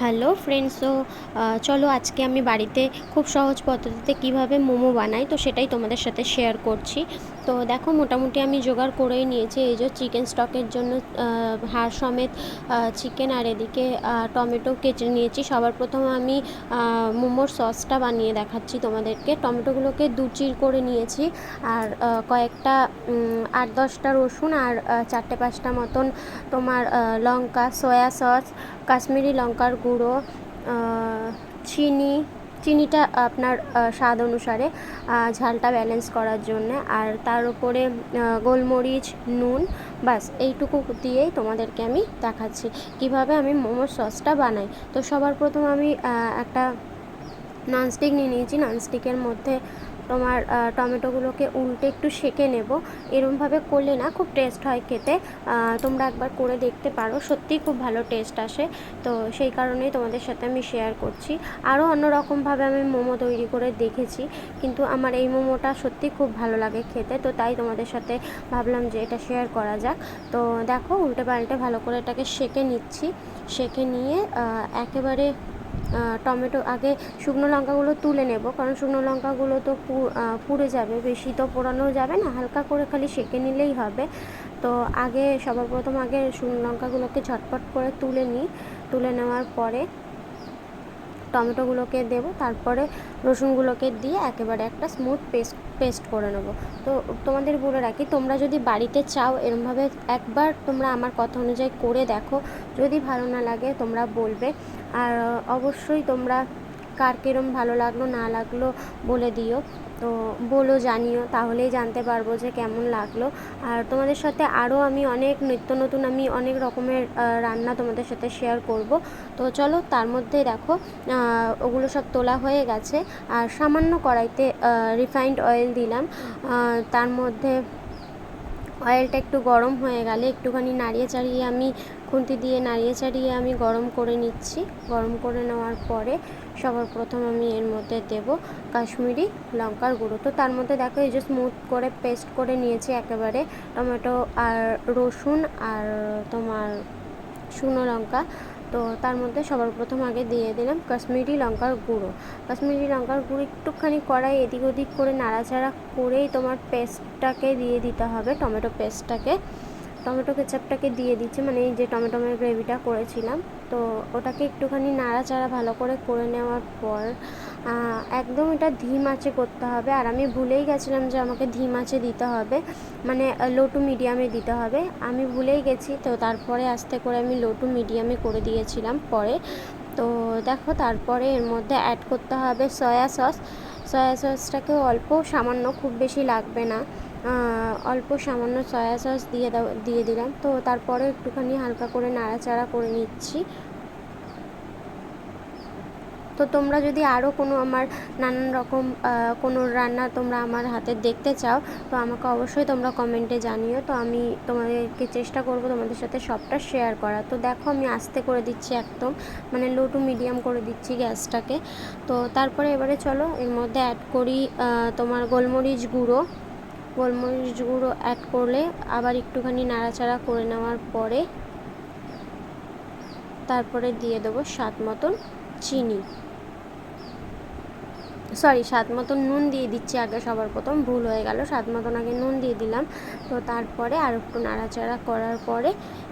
Hello friends তো চলো আজকে আমি বাড়িতে খুব সহজ পদ্ধতিতে কীভাবে মোমো বানাই, তো সেটাই তোমাদের সাথে শেয়ার করছি। তো দেখো মোটামুটি আমি জোগাড় করেই নিয়েছি। এই যে চিকেন স্টকের জন্য হাড় সমেত চিকেন আর এদিকে টমেটো কেটে নিয়েছি। সবার প্রথম আমি মোমোর সসটা বানিয়ে দেখাচ্ছি তোমাদেরকে। টমেটোগুলোকে দু চির করে নিয়েছি। আর কয়েকটা আট দশটা রসুন আর চারটে পাঁচটা মতন তোমার লঙ্কা সয়া সস কাশ্মীরি লঙ্কার গুঁড়ো চিনি চিনিটা আপনার স্বাদ অনুসারে ঝালটা ব্যালেন্স করার জন্য। আর তার উপরে গোলমরিচ, নুন বাস এইটুকু দিয়েই তোমাদেরকে আমি দেখাচ্ছি। কীভাবে আমি মোমোর সসটা বানাই? তো সবার প্রথম আমি একটা ননস্টিক নিয়ে নিয়েছি ননস্টিকের মধ্যে তোমার টমেটোগুলোকে উল্টে একটু সেঁকে নেব। এরমভাবে করলে না খুব টেস্ট হয় খেতে। তোমরা একবার করে দেখতে পারো, সত্যিই খুব ভালো টেস্ট আসে। তো সেই কারণেই তোমাদের সাথে আমি শেয়ার করছি। আরও অন্যরকমভাবে আমি মোমো তৈরি করে দেখেছি, কিন্তু আমার এই মোমোটা সত্যি খুব ভালো লাগে খেতে। তো তাই তোমাদের সাথে ভাবলাম যে এটা শেয়ার করা যাক। তো দেখো, উল্টে পাল্টে ভালো করে এটাকে সেঁকে নিচ্ছি। সেঁকে নিয়ে একেবারে টমেটো আগে শুকনো লঙ্কাগুলো তুলে নেব, কারণ শুকনো লঙ্কাগুলো তো পুড়ে যাবে, বেশি তো পোড়ানো যাবে না, হালকা করে খালি সেঁকে নিলেই হবে। তো আগে সবার প্রথম আগে শুকনো লঙ্কাগুলোকে ঝটপট করে তুলে নিই, তুলে নেওয়ার পরে টমেটোগুলোকে দেব, তারপরে রসুনগুলোকে দিয়ে একেবারে একটা স্মুথ পেস্ট পেস্ট করে নেব। তো তোমাদের বলে রাখি, তোমরা যদি বাড়িতে চাও এরমভাবে একবার তোমরা আমার কথা অনুযায়ী করে দেখো। যদি ভালো না লাগে তোমরা বলবে। আর অবশ্যই তোমরা কার কীরম ভালো লাগল, না লাগল বলে দিও। তো বলো, জানিও, তাহলেই জানতে পারব যে কেমন লাগল। আর তোমাদের সাথে আরও আমি অনেক নিত্য নতুন, আমি অনেক রকমের রান্না তোমাদের সাথে শেয়ার করব। তো চলো, তার মধ্যে দেখো ওগুলো সব তোলা হয়ে গেছে। আর সামান্য কড়াইতে রিফাইন্ড অয়েল দিলাম। তার মধ্যে অয়েলটা একটু গরম হয়ে গেলে একটুখানি নাড়িয়ে চাড়িয়ে আমি খুন্তি দিয়ে নাড়িয়ে চাড়িয়ে আমি গরম করে নিচ্ছি। গরম করে নেওয়ার পরে সবার প্রথম আমি এর মধ্যে দেব কাশ্মীরি লঙ্কার গুঁড়ো। তো তার মধ্যে দেখো এই যে স্মুথ করে পেস্ট করে নিয়েছি একেবারে টমেটো আর রসুন আর তোমার শুকনো লঙ্কা। তো তার মধ্যে সবার প্রথম আগে দিয়ে দিলাম কাশ্মীরি লঙ্কার গুঁড়ো। কাশ্মীরি লঙ্কার গুঁড়ো একটুখানি কড়াই এদিক ওদিক করে নাড়াচাড়া করেই তোমার পেস্টটাকে দিয়ে দিতে হবে, টমেটো পেস্টটাকে টমেটো কেচাপটাকে দিয়ে দিচ্ছি মানে এই যে টমেটোমের গ্রেভিটা করেছিলাম। তো ওটাকে একটুখানি নাড়াচাড়া ভালো করে করে নেওয়ার পর একদম এটা ধিম আঁচে করতে হবে। আর আমি ভুলেই গেছিলাম যে আমাকে ধিম আঁচে দিতে হবে মানে লো টু মিডিয়ামে দিতে হবে। আমি ভুলেই গেছি, তো তারপরে আস্তে করে আমি লো টু মিডিয়ামে করে দিয়েছিলাম পরে। তো দেখো তারপরে এর মধ্যে অ্যাড করতে হবে সয়া সস সয়া সসটাকেও অল্প সামান্য, খুব বেশি লাগবে না। অল্প সামান্য সয়া সস দিয়ে দিয়ে দিলাম। তো তারপরে একটুখানি হালকা করে নাড়াচাড়া করে নিচ্ছি। তো তোমরা যদি আরও কোনো আমার নানান রকম কোনো রান্না তোমরা আমার হাতে দেখতে চাও, তো আমাকে অবশ্যই তোমরা কমেন্টে জানিও। তো আমি তোমাদেরকে চেষ্টা করব তোমাদের সাথে সবটা শেয়ার করা তো দেখো আমি আস্তে করে দিচ্ছি একদম মানে লো টু মিডিয়াম করে দিচ্ছি গ্যাসটাকে। তো তারপরে এবারে চলো, এর মধ্যে অ্যাড করি তোমার গোলমরিচ গুঁড়ো। গোলমরিচ গুঁড়ো অ্যাড করলে আবার একটুখানি নাড়াচাড়া করে নেওয়ার পরে তারপরে দিয়ে দেবো স্বাদ মতন চিনি। সরি স্বাদ মতন নুন দিয়ে দিচ্ছি আগে, সবার প্রথম। ভুল হয়ে গেল, স্বাদ মতন আগে নুন দিয়ে দিলাম। তো তারপরে আর একটু নাড়াচাড়া করার পরে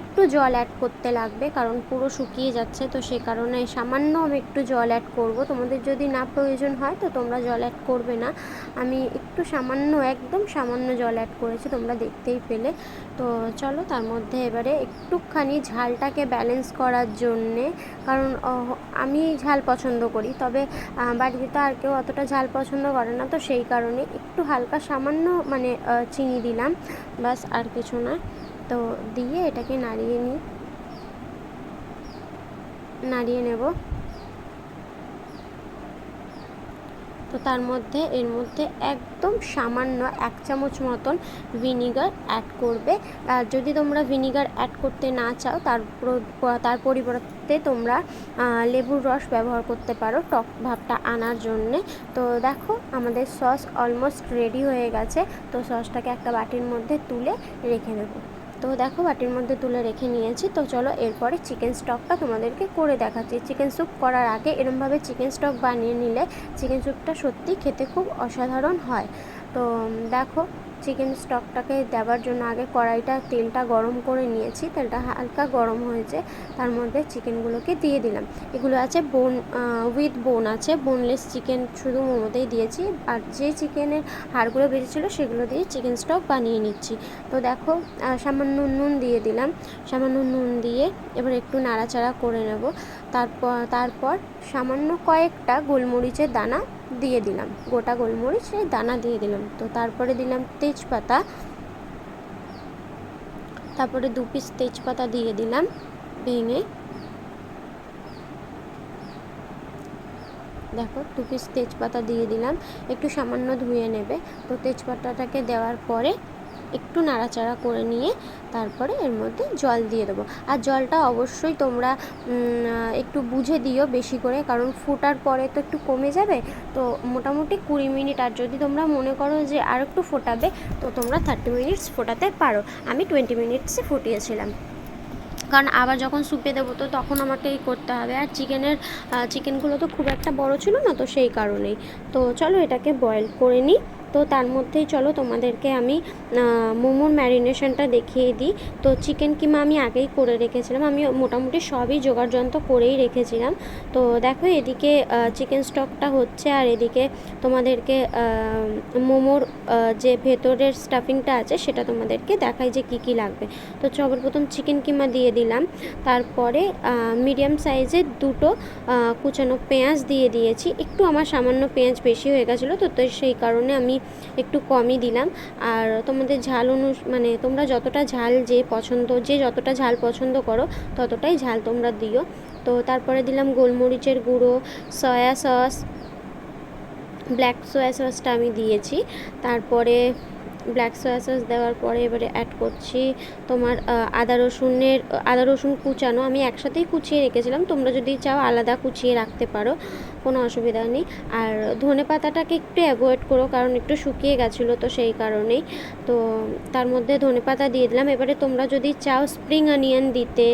একটু জল অ্যাড করতে লাগবে, কারণ পুরো শুকিয়ে যাচ্ছে। তো সে কারণে সামান্য আমি একটু জল অ্যাড করব। তোমাদের যদি না প্রয়োজন হয়, তো তোমরা জল অ্যাড করবে না। আমি একটু সামান্য, একদম সামান্য জল অ্যাড করেছি, তোমরা দেখতেই পেলে। তো চলো, তার মধ্যে এবারে একটুখানি ঝালটাকে ব্যালেন্স করার জন্যে, কারণ আমি ঝাল পছন্দ করি। তবে বাড়িতে তো আর কেউ অতটা ঝাল পছন্দ করে না, তো সেই কারণে একটু হালকা সামান্য মানে চিনি দিলাম বাস আর কিছু না। তো দিয়ে এটাকে নাড়িয়ে নিই নাড়িয়ে নেব। তো তার মধ্যে, এর মধ্যে একদম সামান্য এক চামচ মতন ভিনিগার অ্যাড করবে। আর যদি তোমরা ভিনিগার অ্যাড করতে না চাও, তার তার পরিবর্তে তোমরা লেবুর রস ব্যবহার করতে পারো টক ভাবটা আনার জন্যে। তো দেখো, আমাদের সস অলমোস্ট রেডি হয়ে গেছে। তো সসটাকে একটা বাটির মধ্যে তুলে রেখে দেবো। তো দেখো বাটির মধ্যে তুলে রেখে নিয়েছি। তো চলো এরপরে চিকেন স্টকটা তোমাদেরকে করে দেখাচ্ছি। চিকেন স্যুপ করার আগে এরমভাবে চিকেন স্টক বানিয়ে নিলে চিকেন স্যুপটা সত্যি খেতে খুব অসাধারণ হয়। তো দেখো চিকেন স্টকটাকে দেওয়ার জন্য আগে কড়াইটা, তেলটা গরম করে নিয়েছি। তেলটা হালকা গরম হয়েছে, তার মধ্যে চিকেনগুলোকে দিয়ে দিলাম। এগুলো আছে বোন উইথ বোন আছে। বোনলেস চিকেন শুধু মোমোতেই দিয়েছি। আর যে চিকেনের হাড়গুলো বেঁচেছিলো, সেগুলো দিয়ে চিকেন স্টক বানিয়ে নিচ্ছি। তো দেখো সামান্য নুন দিয়ে দিলাম। সামান্য নুন দিয়ে এবার একটু নাড়াচাড়া করে নেব। তারপর তারপর সামান্য কয়েকটা গোলমরিচের দানা দিয়ে দিলাম। গোটা গোলমরিচ গোলমরিচের দানা দিয়ে দিলাম। তো তারপরে দিলাম তেজপাতা। তারপরে দু পিস তেজপাতা দিয়ে দিলাম ভেঙে দেখো, দু পিস তেজপাতা দিয়ে দিলাম। একটু সামান্য ধুয়ে নেবে। তো তেজপাতাটাকে দেওয়ার পরে একটু নাড়াচাড়া করে নিয়ে তারপরে এর মধ্যে জল দিয়ে দেবো। আর জলটা অবশ্যই তোমরা একটু বুঝে দিও বেশি করে, কারণ ফোটার পরে তো একটু কমে যাবে। তো মোটামুটি কুড়ি মিনিট, আর যদি তোমরা মনে করো যে আর একটু ফোটাবে, তো তোমরা থার্টি মিনিটস ফোটাতে পারো। আমি টোয়েন্টি মিনিটসে ফুটিয়েছিলাম। কারণ আবার যখন সুপে দেবো, তো তখন আমাকে এই করতে হবে। আর চিকেনের চিকেনগুলো তো খুব একটা বড় ছিল না, তো সেই কারণেই। তো চলো এটাকে বয়েল করে নিই। তো তার মধ্যেই চলো তোমাদেরকে আমি মোমোর ম্যারিনেশনটা দেখিয়ে দিই। তো চিকেন কিমা আমি আগেই করে রেখেছিলাম। আমি মোটামুটি সবই জোগাড় যন্ত্র করেই রেখেছিলাম। তো দেখো এদিকে চিকেন স্টকটা হচ্ছে আর এদিকে তোমাদেরকে মোমোর যে ভেতরের স্টাফিংটা আছে সেটা তোমাদেরকে দেখাই যে কি কি লাগবে। তো সর্বপ্রথম চিকেন কিমা দিয়ে দিলাম। তারপরে মিডিয়াম সাইজের দুটো কুচানো পেঁয়াজ দিয়ে দিয়েছি। একটু আমার সামান্য পেঁয়াজ বেশি হয়ে গেছিল তো তো সেই কারণে আমি একটু কমই দিলাম। আর তোমাদের ঝাল অনু মানে তোমরা যতটা ঝাল যে পছন্দ, যে যতটা ঝাল পছন্দ করো, ততটাই ঝাল তোমরা দিও। তো তারপরে দিলাম গোলমরিচের গুঁড়ো, সয়া সস, ব্ল্যাক সয়া সসটা আমি দিয়েছি। তারপরে ব্ল্যাক সয়া সস দেওয়ার পরে এবারে অ্যাড করছি তোমার আদা রসুনের, আদা রসুন কুচানো। আমি একসাথেই কুচিয়ে রেখেছিলাম। তোমরা যদি চাও আলাদা কুচিয়ে রাখতে পারো, কোনো অসুবিধা নেই। আর ধনে পাতাটাকে একটু অ্যাভয়েড করো, কারণ একটু শুকিয়ে গেছিল তো সেই কারণেই। তো তার মধ্যে ধনে পাতা দিয়ে দিলাম। এবারে তোমরা যদি চাও স্প্রিং অনিয়ন দিতে,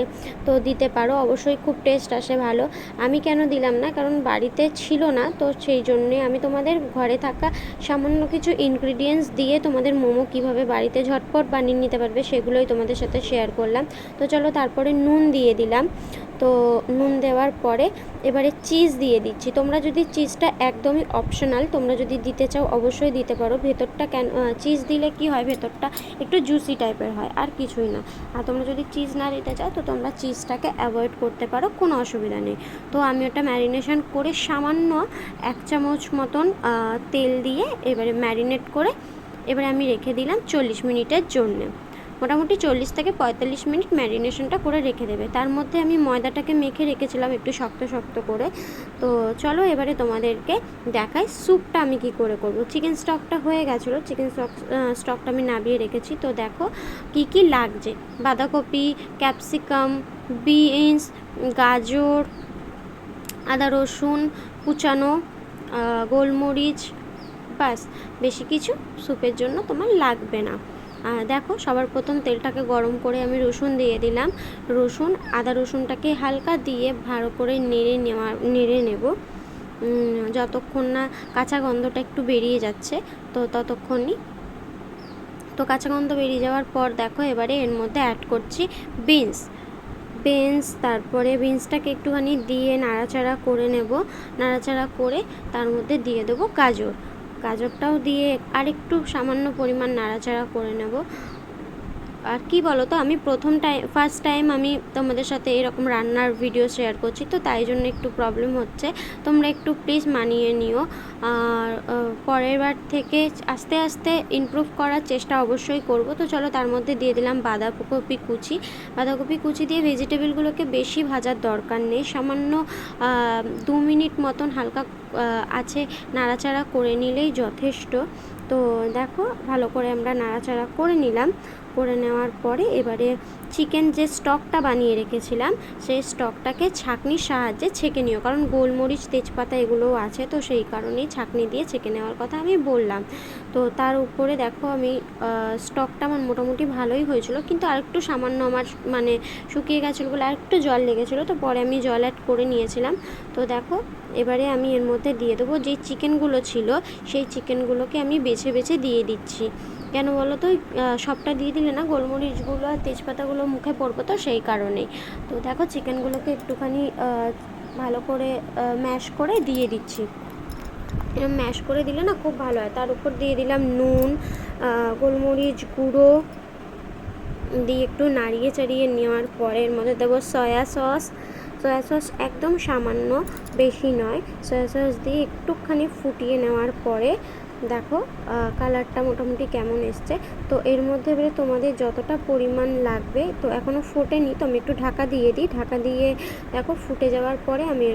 তো দিতে পারো। অবশ্যই খুব টেস্ট আসে ভালো। আমি কেন দিলাম না? কারণ বাড়িতে ছিল না, তো সেই জন্যে আমি তোমাদের ঘরে থাকা সামান্য কিছু ইনগ্রিডিয়েন্টস দিয়ে তোমাদের মোমো কীভাবে বাড়িতে ঝটপট বানিয়ে নিতে পারবে সেগুলোই তোমাদের সাথে শেয়ার করলাম। তো চলো তারপরে নুন দিয়ে দিলাম। তো নুন দেওয়ার পরে এবারে চিজ দিয়ে দিচ্ছি। তোমরা যদি চিজটা একদমই অপশনাল তোমরা যদি দিতে চাও অবশ্যই দিতে পারো। ভেতরটা কেন চিজ দিলে কি হয়? ভেতরটা একটু জুসি টাইপের হয়, আর কিছুই না। আর তোমরা যদি চিজ না দিতে চাও, তো তোমরা চিজটাকে অ্যাভয়েড করতে পারো, কোনো অসুবিধা নেই। তো আমি ওটা ম্যারিনেশন করে সামান্য এক চামচ মতন তেল দিয়ে এবারে ম্যারিনেট করে এবারে আমি রেখে দিলাম চল্লিশ মিনিটের জন্যে। মোটামুটি চল্লিশ থেকে পঁয়তাল্লিশ মিনিট ম্যারিনেশনটা করে রেখে দেবে। তার মধ্যে আমি ময়দাটাকে মেখে রেখেছিলাম একটু শক্ত শক্ত করে। তো চলো এবারে তোমাদেরকে দেখাই স্যুপটা আমি কি করে করব। চিকেন স্টকটা হয়ে গেছিল, চিকেন স্টক স্টকটা আমি নাবিয়ে রেখেছি। তো দেখো কি কি লাগছে। বাঁধাকপি, ক্যাপসিকাম, বিনস, গাজর, আদা রসুন, কুচানো গোলমরিচ বাস বেশি কিছু স্যুপের জন্য তোমার লাগবে না। দেখো, সবার প্রথম তেলটাকে গরম করে আমি রসুন দিয়ে দিলাম। রসুন, আদা রসুনটাকে হালকা দিয়ে ভালো করে নেড়ে নেওয়া, নেড়ে নেব। যতক্ষণ না কাঁচা গন্ধটা একটু বেরিয়ে যাচ্ছে, তো ততক্ষণই। তো কাঁচা গন্ধ বেরিয়ে যাওয়ার পর দেখো, এবারে এর মধ্যে অ্যাড করছি বিনস বিনস তারপরে বিনসটাকে একটুখানি দিয়ে নাড়াচাড়া করে নেব। নাড়াচাড়া করে তার মধ্যে দিয়ে দেবো গাজর। গাজরটাও দিয়ে আরেকটু সামান্য পরিমাণ নাড়াচাড়া করে নেব। আর কি বলো তো আমি প্রথম টাইম ফার্স্ট টাইম আমি তোমাদের সাথে এরকম রান্নার ভিডিও শেয়ার করছি, তো তাই জন্য একটু প্রবলেম হচ্ছে। তোমরা একটু প্লিজ মানিয়ে নিও। আর পরের বার থেকে আস্তে আস্তে ইমপ্রুভ করার চেষ্টা অবশ্যই করব। তো চলো তার মধ্যে দিয়ে দিলাম বাঁধাকপি কুচি। বাঁধাকপি কুচি দিয়ে ভেজিটেবলগুলোকে বেশি ভাজার দরকার নেই। সামান্য দু মিনিট মতন হালকা আছে নাড়াচাড়া করে নিলেই যথেষ্ট। তো দেখো, ভালো করে আমরা নাড়াচাড়া করে নিলাম। করে নেওয়ার পরে এবারে চিকেন যে স্টকটা বানিয়ে রেখেছিলাম, সেই স্টকটাকে ছাঁকনির সাহায্যে ছেঁকে নিও। কারণ গোলমরিচ, তেজপাতা এগুলোও আছে তো সেই কারণেই ছাঁকনি দিয়ে ছেঁকে নেওয়ার কথা আমি বললাম। তো তার উপরে দেখো আমি স্টকটা আমার মোটামুটি ভালোই হয়েছিল। কিন্তু আরেকটু সামান্য আমার মানে শুকিয়ে গেছিল বলে আরেকটু জল লেগেছিলো তো পরে আমি জল অ্যাড করে নিয়েছিলাম। তো দেখো, এবারে আমি এর মধ্যে দিয়ে দেবো যেই চিকেনগুলো ছিল, সেই চিকেনগুলোকে আমি বেছে বেছে দিয়ে দিচ্ছি। কেন বলো তো? সবটা দিয়ে দিলে না গোলমরিচগুলো আর তেজপাতাগুলো মুখে পড়বে তো সেই কারণেই। তো দেখো চিকেনগুলোকে একটুখানি ভালো করে ম্যাশ করে দিয়ে দিচ্ছি। এরকম ম্যাশ করে দিলে না খুব ভালো হয়। তার উপর দিয়ে দিলাম নুন গোলমরিচ গুঁড়ো। দিয়ে একটু নাড়িয়ে চাড়িয়ে নেওয়ার পরে এর মধ্যে দেবো সয়া সস। সয়া সস একদম সামান্য বেশি নয়। সয়া সস দিয়ে একটুখানি ফুটিয়ে নেওয়ার পরে দেখো কালারটা মোটামুটি কেমন এসছে। তো এর মধ্যে এবারে তোমাদের যতটা পরিমাণ লাগবে, তো এখনও ফোটেনি, তো আমি একটু ঢাকা দিয়ে দিই। ঢাকা দিয়ে দেখো, ফুটে যাওয়ার পরে আমি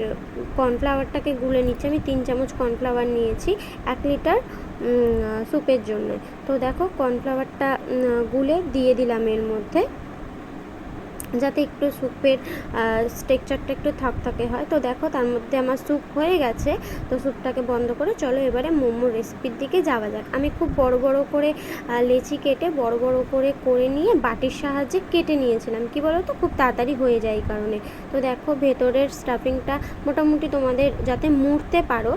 কর্নফ্লাওয়ারটাকে গুলে নিচ্ছি। আমি তিন চামচ কর্নফ্লাওয়ার নিয়েছি, এক লিটার স্যুপের জন্য। তো দেখো, কর্নফ্লাওয়ারটা গুলে দিয়ে দিলাম এর মধ্যে। যাতে একটু স্যুপের স্ট্রেকচারটা একটু থাক থাকে। হয় তো দেখো তার মধ্যে আমার স্যুপ হয়ে গেছে, তো স্যুপটাকে বন্ধ করে চলো এবারে মোমো রেসিপির দিকে যাওয়া যাক। আমি খুব বড় বড় করে লেচি কেটে বড় বড় করে করে নিয়ে বাটির সাহায্যে কেটে নিয়েছিলাম। কি বলো তো খুব তাড়াতাড়ি হয়ে যায় এই কারণে। তো দেখো ভেতরের স্টাফিংটা মোটামুটি তোমাদের যাতে মুড়তে পারো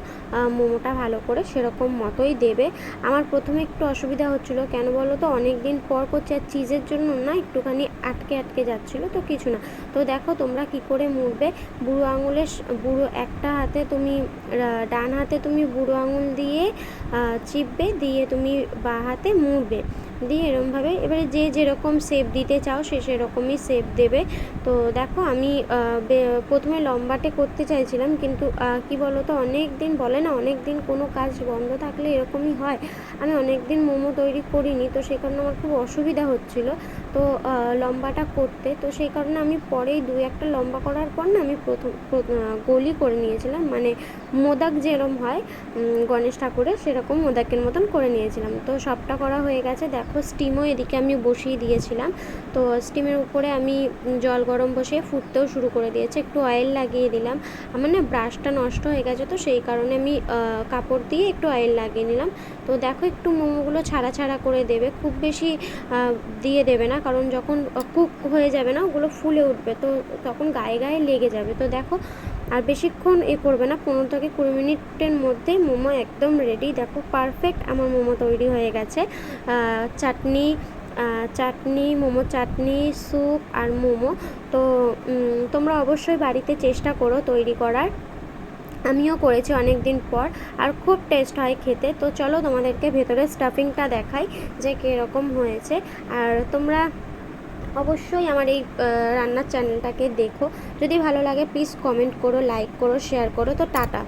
মোমোটা ভালো করে সেরকম মতোই দেবে। আমার প্রথমে একটু অসুবিধা হচ্ছিল, কেন বলো তো অনেক দিন পর করছে আর চিজের জন্য না একটুখানি আটকে আটকে যাচ্ছিল। তো কিছু না। তো দেখো তোমরা কি করে মুড়বে? বুড়ো আঙুলের বুড়ো একটা হাতে তুমি ডান হাতে তুমি বুড়ো আঙুল দিয়ে চিপবে, দিয়ে তুমি বা হাতে মুড়বে। দিয়ে এরমভাবে এবারে যে যেরকম শেপ দিতে চাও সে সেরকমই শেপ দেবে। তো দেখো আমি প্রথমে লম্বাটে করতে চাইছিলাম কিন্তু কি বলো তো অনেক দিন বলে না অনেক দিন কোনো কাজ বন্ধ থাকলে এরকমই হয়। আমি অনেক দিন মোমো তৈরি করিনি তো সেই কারণে আমার খুব অসুবিধা হচ্ছিল। তো লম্বাটা করতে তো সেই কারণে আমি পরেই দুই একটা লম্বা করার পর না আমি প্রথম প্র- আহ, করে নিয়েছিলাম। মানে মোদাক যেরম হয় গণেশ ঠাকুরের সেরকম মোদাকের মতন করে নিয়েছিলাম। তো সবটা করা হয়ে গেছে দেখো স্টিমও এদিকে আমি বসিয়ে দিয়েছিলাম। তো স্টিমের উপরে আমি জল গরম বসিয়ে ফুটতেও শুরু করে দিয়েছি। একটু অয়েল লাগিয়ে দিলাম। আমার না ব্রাশটা নষ্ট হয়ে গেছে তো সেই কারণে আমি কাপড় দিয়ে একটু অয়েল লাগিয়ে নিলাম। তো দেখো একটু মোমোগুলো ছাড়া ছাড়া করে দেবে। খুব বেশি দিয়ে দেবে না। কারণ যখন কুক হয়ে যাবে না, ওগুলো ফুলে উঠবে। তো তখন গায়ে গায়ে লেগে যাবে। তো দেখো আর বেশিক্ষণ এ করবে না, পনেরো থেকে কুড়ি মিনিটের মধ্যে মোমো একদম রেডি দেখো পারফেক্ট আমার মোমো তৈরি হয়ে গেছে। চাটনি চাটনি, মোমো চাটনি স্যুপ আর মোমো। তো তোমরা অবশ্যই বাড়িতে চেষ্টা করো তৈরি করার। আমিও করেছি অনেক দিন পর আর খুব টেস্ট হয় খেতে। তো চলো তোমাদেরকে ভেতরে স্টাফিংটা দেখাই যে কীরকম হয়েছে। আর তোমরা অবশ্যই আমার এই রান্নার চ্যানেলটাকে দেখো। যদি ভালো লাগে প্লিজ কমেন্ট করো লাইক করো শেয়ার করো। তো টাটা।